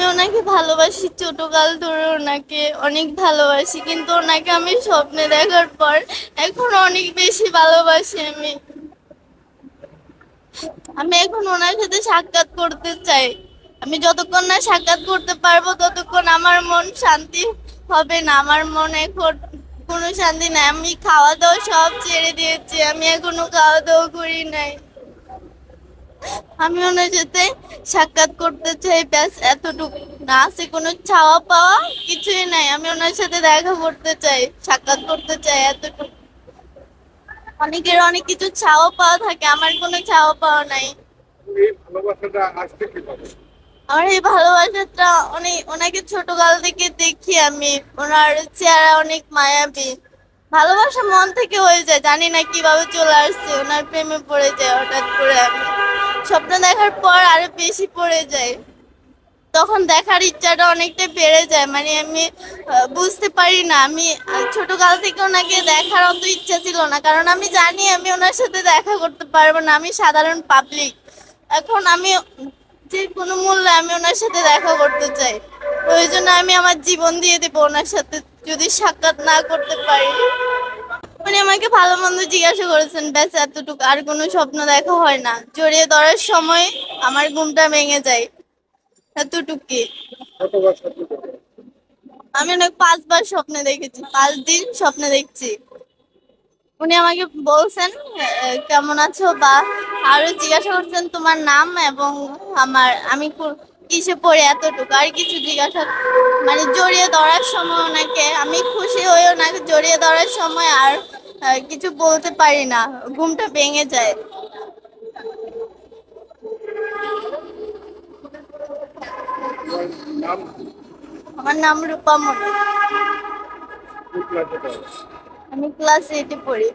আমি ওনাকে ভালোবাসি, ছোটকাল ধরে ওনাকে অনেক ভালোবাসি, কিন্তু ওনাকে আমি স্বপ্নে দেখার পর এখন অনেক বেশি ভালোবাসি আমি। আমি এখন ওনার সাথে সাক্ষাৎ করতে চাই। আমি যতক্ষণ না সাক্ষাৎ করতে পারব, ততক্ষণ আমার মন শান্তি হবে না। আমার মন এখন কোনো শান্তি নাই। আমি খাওয়া দাওয়া সব ছেড়ে দিয়েছি। আমি এখনও খাওয়া দাওয়া করি নাই। আমি ওনার সাথে সাক্ষাৎ করতে চাই, ব্যাস, এতটুকু। না আছে কোনো চাওয়া পাওয়া কিছুই নাই। আমি ওনার সাথে দেখা করতে চাই, সাক্ষাৎ করতে চাই এতটুকু। অনেকের অনেক কিছু চাওয়া পাওয়া থাকে, আমার কোনো চাওয়া পাওয়া নাই। আমার এই ভালোবাসাটা অনেক, ওনাকে ছোটকাল থেকে দেখি আমি। ওনার চেহারা অনেক মায়াবী। ভালোবাসা মন থেকে হয়ে যায়, জানি না কীভাবে চলে আসছে, ওনার প্রেমে পড়ে যায় হঠাৎ করে আমি। স্বপ্ন দেখার পর আরও বেশি পড়ে যায়। তখন দেখার ইচ্ছাটা অনেকটা বেড়ে যায়। মানে আমি বুঝতে পারি না। আমি ছোটকাল থেকে ওনাকে দেখার অত ইচ্ছা ছিল না। কারণ আমি জানি আমি ওনার সাথে দেখা করতে পারব না। আমি সাধারণ পাবলিক এখন আমি যে কোনো মূল্যে আমি ওনার সাথে দেখা করতে চাই। ওই জন্য আমি আমার জীবন দিয়ে দেবো ওনার সাথে। যদি সাক্ষাৎ না করতে পারি। উনি আমাকে ভালো মন্দ জিজ্ঞাসা করেছেন, ব্যাস এতটুকু, আর কোনো স্বপ্ন দেখা হয় না। জড়িয়ে ধরার সময় আমার ঘুমটা ভেঙে যায় কথা আমি অনেক পাঁচবার স্বপ্নে দেখেছি, পাঁচ দিন স্বপ্নে দেখছি। উনি আমাকে বলছেন কেমন আছো বা আরও জিজ্ঞাসা করছেন তোমার নাম এবং আমার, আমি কিসে পড়ে এতটুকু, আর কিছু জিজ্ঞাসা মানে জড়িয়ে ধরার সময় ওনাকে, আমি খুশি হয়ে ওনাকে জড়িয়ে ধরার সময় আর কিছু বলতে পারি না। ঘুমটা ভেঙে যায়। আমার নাম কি আমি ক্লাস এইটে পড়ি?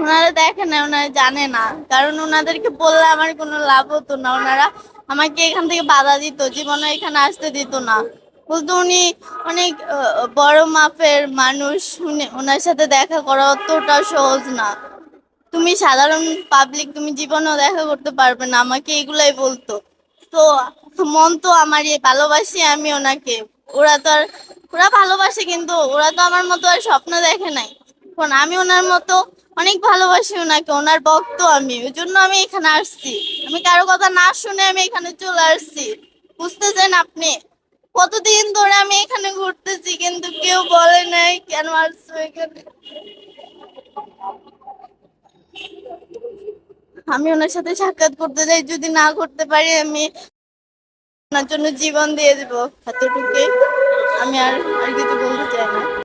ওনারা দেখে না, ওনারা জানে না। কারণ ওনাদেরকে বললে আমার কোনো লাভ হতো না। ওনারা আমাকে এখান থেকে বাধা দিত, জীবনে এখানে আসতে দিত না। বলতো উনি অনেক বড় মাপের মানুষ, উনি ওনার সাথে দেখা করা অতটা সহজ না। তুমি সাধারণ পাবলিক তুমি জীবনেও দেখা করতে পারবে না, আমাকে এগুলাই বলতো। তো মন তো আমার ভালোবাসি আমি ওনাকে। ওরা তো আর, ওরা ভালোবাসে কিন্তু ওরা তো আমার মতো আর স্বপ্ন দেখে নাই। এখন আমি ওনার মতো অনেক ভালোবাসি ওনাকে, ওনার ভক্ত আমি ওই জন্য আমি এখানে আসছি। আমি কারও কথা না শুনে আমি এখানে চলে আসছি। বুঝতেছেন আপনি? কতদিন ধরে আমি এখানে ঘুরতেছি কিন্তু কেউ বলে নাই কেন আসছো এখানে? আমি ওনার সাথে সাক্ষাৎ করতে চাই যদি না করতে পারি আমি ওনার জন্য জীবন দিয়ে দেবো। এতটুকুই আমি আর আর কিছু বলতে চাই না।